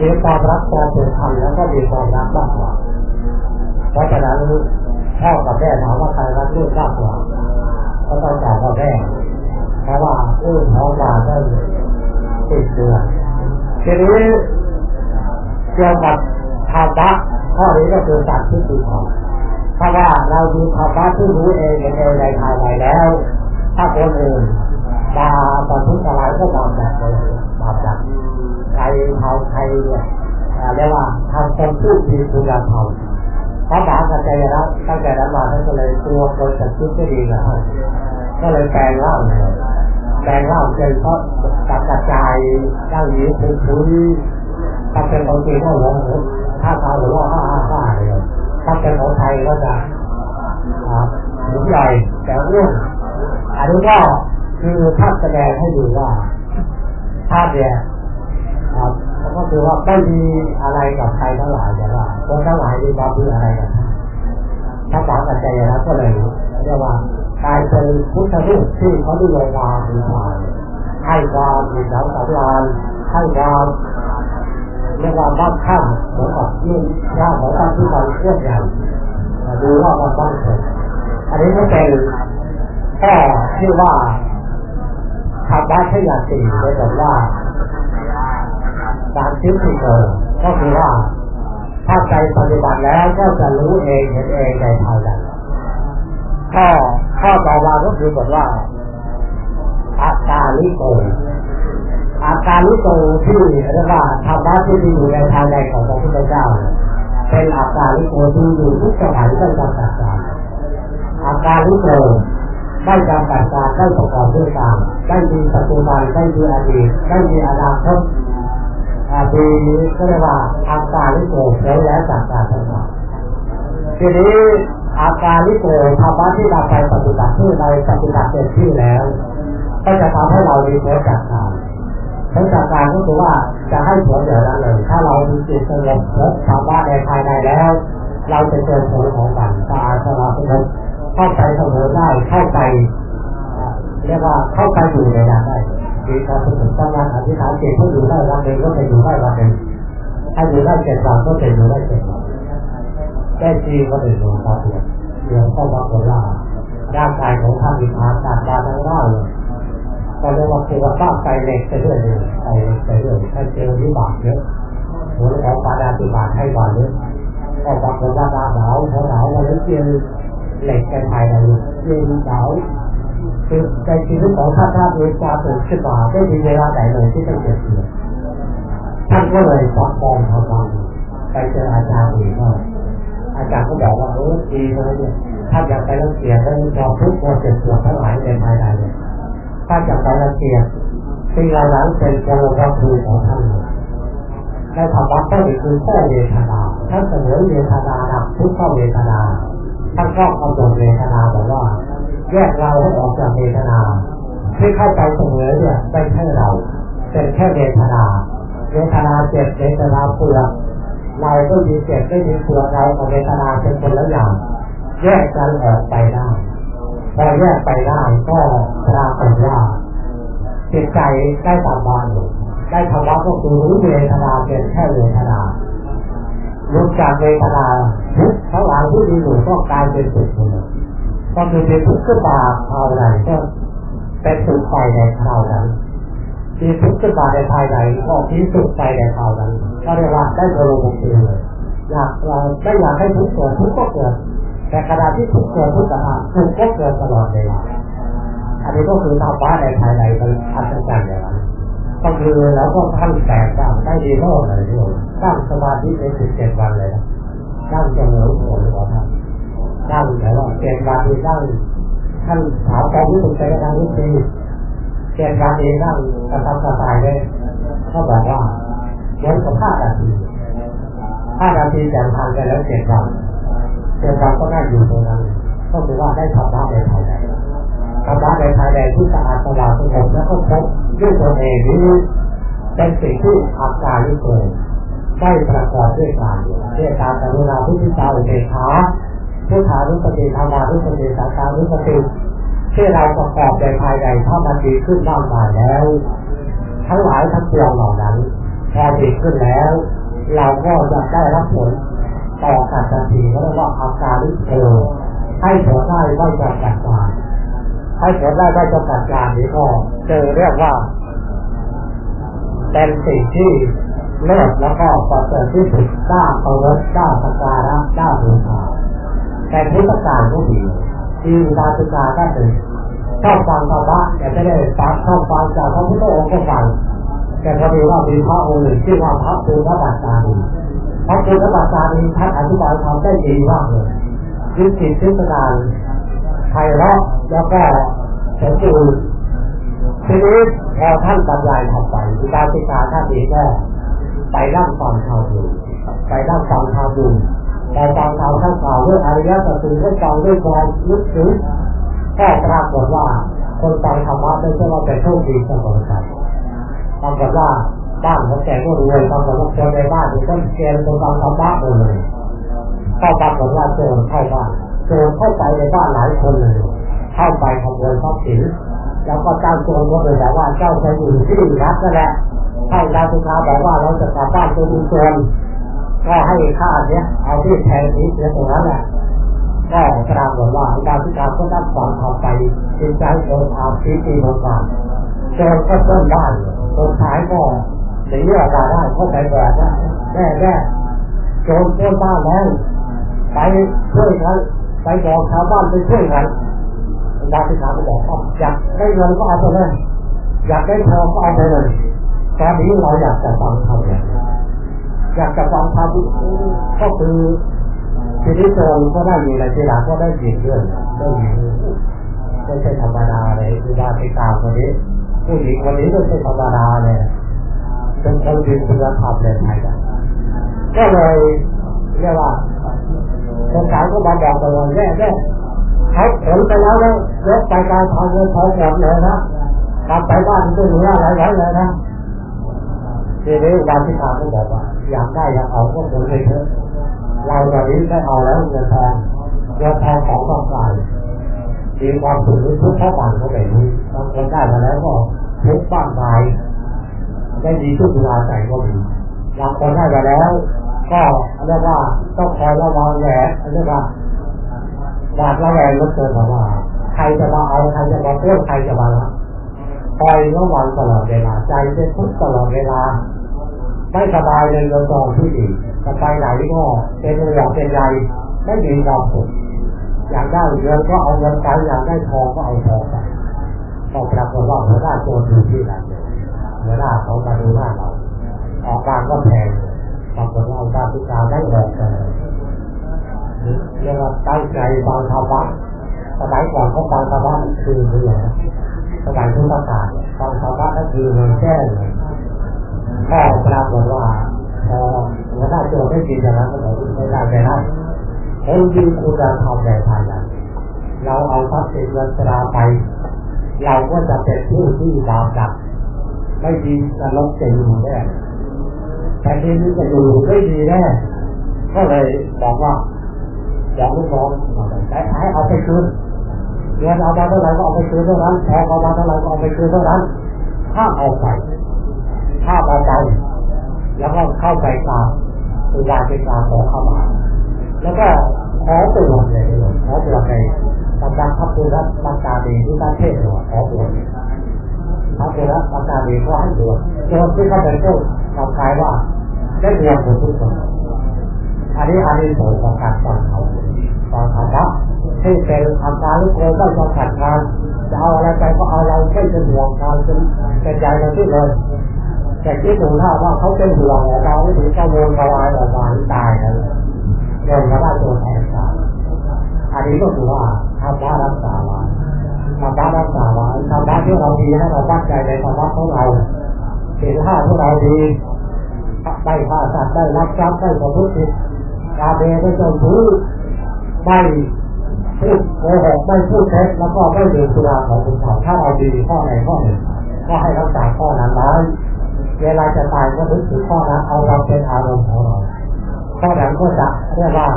มีความรักความเป็นธรรมแล้วก็มีความรักมากกว่าเพราะฉะนั้นพ่อกับแม่ถามว่าใครรักลูกมากกว่าก็ต้องตอบว่าแม่เพราะว่าลูกท้องมาได้ติดเดือทีนี้เกี่ยวกับธรรมะข้อนี้ก็คือสัตว์ที่ดีของเพราะว่าเราดูธรรมะที่รู้เองเองในภายในแล้ว ถ้าคนอื่นมาตอนทุกอะไรก็ตามแบบเลยตาม ใครเทาใครเนี่ยเรียกว่าทำคนพูดดีคุณธรรมพระบากับใจรักตั้งแต่นั้นมาท่านก็เลยตัวคนจัดชุดไม่ดีนะก็เลยแปลงร่างเลยแปลงร่างเป็นเพราะกระจายร่างนี้คุณคุณถ้าเป็นของจีนก็เหมือนถ้าทาหรือว่าห้าห้าห้าเลยถ้าเป็นของไทยก็จะหมุนใหญ่แต่อ้วนอันนี้ก็คือภาพแสดงให้ดูว่าภาพเนี่ย ก็คือว่าไม่มีอะไรกับใครทั้งหลายแต่ว่าคนทั้งหลายมีความมีอะไรกันถ้าฟังกันใจแล้วก็เลยเรียกว่ากลายเป็นพุทธรูปที่เขาดูแลวาบูชาให้ความมีน้ำสำราญให้ความเรียกว่าบ้านข้ามเหมือนกับยิ่งย่าของท่านที่มันเคลื่อนใหญ่ดูว่ามันบ้านเถิดอันนี้ก็เป็นข้อที่ว่าทำได้แค่อย่างสี่ได้บอกว่า การคิดที่เกิดก็คือว่า ถ้าใจปฏิบัติแล้วก็จะรู้เองเห็นเองในภายในข้อข้อต่อมาก็คือบอกว่าอาการลิโกอาการลิโกที่เรียกว่าธรรมะที่มีอยู่ในภายในของพระพุทธเจ้า เป็นอาการลิโกที่อยู่ทุกสมัยไม่จำกัดการอาการลิโกไม่จำกัดการได้ประกอบด้วยการได้มีปัจจุบันได้มีอดีตได้มีอนาคต ปีนี้ก็เรียกว่าอาการลิโกใช้แล้วจากการทำงานทีนี้อาการลิโกธรรมะที่เราไปปฏิบัติที่เราปฏิบัติเต็มที่แล้ว ก็จะทำให้เราดีผลจากการผลจากการก็คือว่าจะให้ผลเดียวนั้นเลยถ้าเรามีจิตสงบพบธรรมะในภายในแล้ว เราจะเจอผลของมันสะอาสงบสงบเข้าใจเสมอได้เข้าใจเรียกว่าเข้าใจอยู่ในนั้นได้ มีความสุขตั้งวันอธิษฐานจิตให้อยู่ได้วันหนึ่งก็จะอยู่ได้วันหนึ่งถ้าอยู่ได้เจ็ดวันก็จะอยู่ได้เจ็ดวันได้จริงก็เป็นหลวงพ่อเพียงเดี๋ยวก็บอกว่าร่างกายของท่านมีพาการดาทั้งร่างเลยก็เรียกว่าคือว่าต้าใจเล็กไปเรื่อยๆใจไปเรื่อยถ้าเจอวิบากเยอะหัวของปาดาติบาทให้ก่อนเลยก็บอกว่าดหนาวเขาหนาววันนี้เจอเหล็กกันภายในเย็นหนาว คือในชีวิตของท่านท่านเองความตื่นขึ้นมาไม่มีเวลาไหนเลยที่ต้องเจ็บปวดท่านก็เลยฟังมองทำงานไปเจออาจารย์อีกว่าอาจารย์ก็บอกว่าเออดีเลยเนี่ยถ้าอยากไปรังเกียจแล้วยอมทุกข์ความเจ็บปวดทั้งหลายในภายในเนี่ยถ้าอยากไปรังเกียจสิ่งเหล่านั้นเป็นโกงก็คือของท่านในธรรมะก็คือข้อเวทนาท่านเสนอเวทนาดับทุกข้อเวทนาท่านก็กำหนดเวทนาบอกว่า แยกเราให้ออกจากเวทนาที่เข้าใจเสมอเนี่ยไม่ใช่เราเป็นแค่เวทนาเวทนาเจ็บเวทนาเปวดเราก็มีเจ็บไม่มีปวดเรากับเวทนาเป็นคนละอย่างแยกกันออกไปได้พอแยกไปได้ก็ปรากฏว่าจิตใจได้ตามบานอยู่ได้ธรรมะก็คือรู้เวทนาเป็นแค่เวทนารู้จากเวทนาทุกทั้งหลายที่มีอยู่ก็กลายเป็นสุขเลย ก็คือเป็นทุกข์ขึ้นมภายในก็เป็นสุขไปในคราวนั้นมีทุกข์ขึ้นมในภายในก็ที่สุขไปในคราวนั้นก็เรียกว่าได้บรมบุญเลยอยากเราไม่อยากให้ทุกข์เกิดทุกข์ก็เกิดแต่ขณะที่ทุกข์เกิดทุกข์ก็ทุกข์ก็เกิดตลอดเวลาอันนี้ก็คือธรรมะในภายในมันอัศจรรย์อย่างนั้นก็คือเราก็ขั้นแตกต่างได้ดีโลกเลยด้วยตั้งสมาธิในสิบเจ็ดวันเลยนะตั้งจะเหนือหัวหรือเปล่าครับ ตั้งแต่ว่าเจ็ดวันที่ตั้งท่านถามความรู้สึกใจกันทุกทีเจ็ดวันนี้นั่งกระทำกระตายเลยเขาบอกว่าเหมือนกับห้านาทีห้านาทีแต่ทานไปแล้วเจ็ดวันเจ็ดวันก็ได้อยู่ตรงนั้นก็คือว่าได้ทำได้ในภายในทำได้ในภายในที่สะอาดสว่างสงบแล้วก็พบด้วยตนเองนี้เป็นสิ่งที่อาการที่เกิดได้ประกอบด้วยการด้วยการกรุณาพุทธิตาอุเบกขา พุทธานุสติธรรมานุสติสังฆานุสติที่เราประกอบในภายในถ้ามันดีขึ้นมากมายแล้ว ทั้งหลายทั้งปวงเหล่านั้นพอติดขึ้นแล้ว เราก็จะได้รับผลต่อการทันทีเขาเรียกว่าอาการลิเทลให้ผลได้ไม่จำกัดการให้ผลได้ไม่จำกัดการนี้ก็เจอเรียกว่าเป็นสิ่งที่เลิศแล้วก็ประเสริฐที่สุดด้าเคารพด้าสักการะด้าบูชา แต่พุทธการก็ดีที่ดาสุกาก็ถึงชอบฟังธรรมะแต่ไม่ได้ฟังชอบฟังจากพระพุทธองค์ก็ฟังแต่พอดีว่ามีพระองค์หนึ่งที่ว่าพระปุณณบัตตานีพระปุณณบัตตานีท่านอธิบายธรรมได้ดีมากเลยยึดจิตยึดนานไพเราะแล้วก็สมบูรณ์ทีนี้พอท่านบรรยายทำไปอุบาสิกาท่านนี้ก็ไปนั่งฟังชาวดูไปนั่งฟังชาวดู แต่ฟังชาวท่านกล่าวเรื่องอริยสัจสี่ให้ฟังด้วยความลึกซึ้งก็ปรากฏว่า คนฟังธรรมะไม่ใช่ว่าเป็นโชคดีเสมอกันปรากฏว่าบ้านของแกก็รวยปรากฏว่าคนในบ้านก็เกณฑ์คนฟังธรรมะหมดเลยก็ปรากฏว่าโจรเข้าบ้านโจรเข้าไปในบ้านหลายคนเลย เข้าไปขโมยทรัพย์สินแล้วก็เจ้าโจรก็เลยบอกว่าเจ้าจะอยู่ที่รัฐนั่นแหละให้ดาวสุขาบอกว่าเราจะกลับบ้านไปดูโจร ก็ให้ค่าเนี้ยเอาที่แทนนี้เสียตรงนั้นแหละก็ปรากฏว่าดาวสุขาก็ได้ฟังเข้าไปจิตใจโดนอาชีพตีลงมาโจรก็เพิ่มได้คนท้ายก็หนีออกมาได้เข้าไปแบบนั้นแน่แน่โจรเพิ่มบ้านแล้วไปช่วยกันไปบอกชาวบ้านไปช่วยกันดาวสุขาก็บอกว่าอยากได้เงินก็เอาไปเลยอยากได้ทองก็เอาไปเลยตอนนี้เราอยากจะฟังธรรมเนี่ย อยากจะฟังธรรมก็คือทีนี้โจรก็ได้มีอะไรทีหลังก็ได้ยินเรื่องได้ยินไม่ใช่ธรรมดาเลยคือดาติกาคนนี้ผู้หญิงคนนี้ไม่ใช่ธรรมดาเลยเป็นคนดีคุณธรรมในไทยก็เลยเรียกว่าคนขายก็มาบอกกันเลยแน่แน่เขาผลไปแล้วแล้วยกไปการทำเงินทองหมดเลยนะกลับไปบ้านไม่เหลืออะไรไว้เลยนะทีนี้วันที่ทางก็บอกว่า อยากได้อยากเอาก็คงเลยเถอะเราตอนนี้ได้เอาแล้วเงินทองเงินทองของต้องการมีความสุขทุกข์เท่ากันก็ไม่รู้บางคนได้มาแล้วก็ทุกข์บ้างไปได้ดีทุกเวลาใจก็มีบางคนได้มาแล้ว ก็เรียกว่าต้องคอยระวังแหวนเรียกว่าหวาดระแวงเหลือเกินว่าใครจะมาเอาใครจะมาเพื่อใครจะมาละคอยระวังตลอดเวลาใจเป็นทุกข์ตลอดเวลา ไม่สบายเลยเงินทองที่ดีจะไปไหนก็เป็นห่วงเป็นใยไม่มีความสุขอยากได้เงินก็เอาเงินไปอยากได้ทองก็เอาทองไปก็ปรากฏว่าหัวหน้าโจรอยู่ที่ไหนหัวหน้าเขามาดูหน้าเราออกการก็แพงปรากฏว่าเอาตาพิการได้แรงเลยเรียกว่าตั้งใจฟังธรรมะสมัยก่อนเขาฟังธรรมะคือเรื่องสมัยพุทธกาลฟังธรรมะก็คือเงินแก้เลย ก็ปรากฏว่าพอหัวหน้าโจรได้ยินอย่างนั้นก็บอกไม่ได้ไม่ได้คนดีคุณธรรมในภายหลังเราเอาทรัพย์สินเงินตราไป เราก็จะเป็นผู้ที่บาปจับไม่ดีจะลบจะอยู่แน่แต่ที่นี้จะอยู่ไม่ดีแน่ก็เลยบอกว่าบอกลูกน้องแต่ให้เอาไปคืนเงินเอามาเท่าไหร่ก็เอาไปคืนเท่านั้นทองเอามาเท่าไหร่ก็เอาไปคืนเท่านั้นห้าเอาไป ห้ามเอาไป แล้วก็เข้าใจกลางอุบาสิกาขอเข้ามา แล้วก็ขอตรวเลยขอตรวจในตำนานพระพุทธมังการดีที่ท่านเทศน์ขอตรวจพระพุทธมังการดีก็ให้ตรวจโจรที่เข้าเป็นผู้ทำกายว่าได้เรียนหมดทุกคนอันนี้อันนี้ผลของการฟังเขาฟังธรรมะที่เป็นอาการลูกโกไม่ต้องขัดงานจะเอาอะไรไปก็เอาเราไม่เป็นห่วงการเป็นใจเราที่เลย แต่คิดถึงถ้าว่าเขาเป็นห่วงเราไม่ถึงเจ้าโมนกวายออกมาตายแล้วเดินมาได้ตัวแทนตายอันนี้ก็คือว่าทำได้รักษาไว้ทำได้รักษาไว้ทำได้ที่เราดีให้เราตั้งใจในธรรมะของเราสิ่งห้าที่เราดีได้ฆ่าสัตว์ได้รักทรัพย์ได้ประพฤติกาเบได้จ้าชู้ไม่พูดโกหกไม่พูดเท็จแล้วก็ไม่ดื่มสุราของคุณเขาถ้าเราดีข้อไหนข้อหนึ่งก็ให้รักษาข้อนั้นไว้ เวลาจะตายก็นึกถึงข้อนั้นเอาเราเป็นอารมณ์ของเราข้อนั้นก็จะเรียกว่า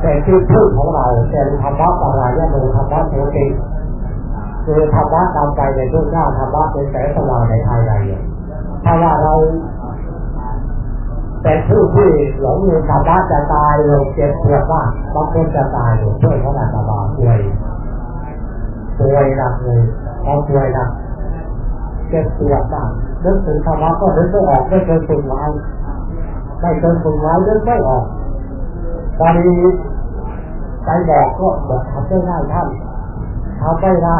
เป็นที่พึ่งของเราเป็นธรรมะปรายะโนธรรมะโสติคือธรรมะตามใจในเบื้องหน้าธรรมะเป็นแสงสว่างในภายในถ้าว่าเราเป็นผู้ที่หลงในธรรมะจะตายลงเจ็บปวดมาบางคนจะตายช่วยเขาอาตมายป่วยป่วยหนักเลยเขาป่วยหนัก เจ็บปวดมากนึกถึงธรรมะก็นึกไม่ออกไม่เคยฝึกไว้ไม่เคยฝึกไว้นึกไม่ออกตอนนี้ไปบอกก็บอกทำไม่ได้ท่านทำไม่ได้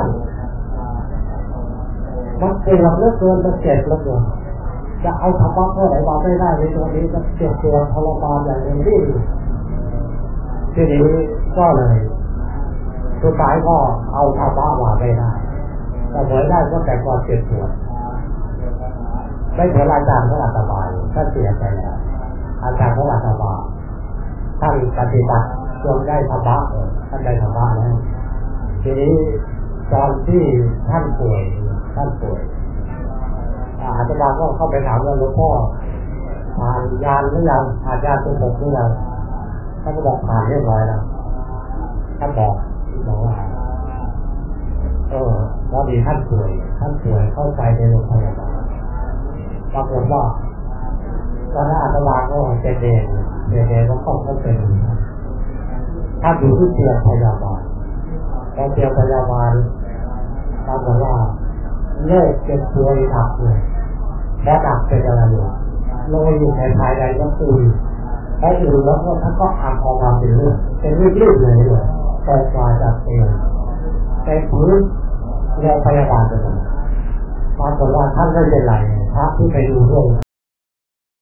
มันเจ็บเหลือเกินมันเจ็บเหลือเกินจะเอาธรรมะเท่าไหร่มาไม่ได้ในตัวนี้ก็เจ็บปวดทรมานอย่างนี้ทีนี้ก็เลยสุดท้ายก็เอาธรรมะมาไม่ได้ แต่เหมือนได้ก็แต่ความเจ็บปวดไม่เหมือนอาจารย์เขาอาตมาก็เสียใจแล้วอาจารย์เขาอาตมาท่านปฏิบัติจนได้ธรรมะท่านได้ธรรมะแล้วทีนี้ตอนที่ท่านป่วยท่านป่วยอาจารย์ก็เข้าไปถามว่าหลวงพ่อผ่านยานหรือยังผ่านยานตัวผมหรือยังท่านก็บอกผ่านเรียบร้อยแล้วท่านบอกบอกว่าเออ แล้วมีท่านป่วยท่านป่วยเข้าไปในโรงพยาบาลปรากฏว่าตอนนั้นอาตมาก็เจเดนเจเดนก็เข้าก็เป็นท่านอยู่ที่เตียงพยาบาลพอนเตียงพยาบาลปรากฏว่าเลิกเจ็บป่วยหนักเลยแล้วหนักเป็นอะไรอยู่โรยอยู่ในภายในก็คือพออยู่แล้วก็ท่านก็อักออกมาเป็นเลือดเป็นเลือดเลือดเลยเลยตกมาจากเตียงแต่พื้น โรงพยาบาลไปหมดปรากฏว่าท่านไม่เป็นไรพระที่ไปดูเรค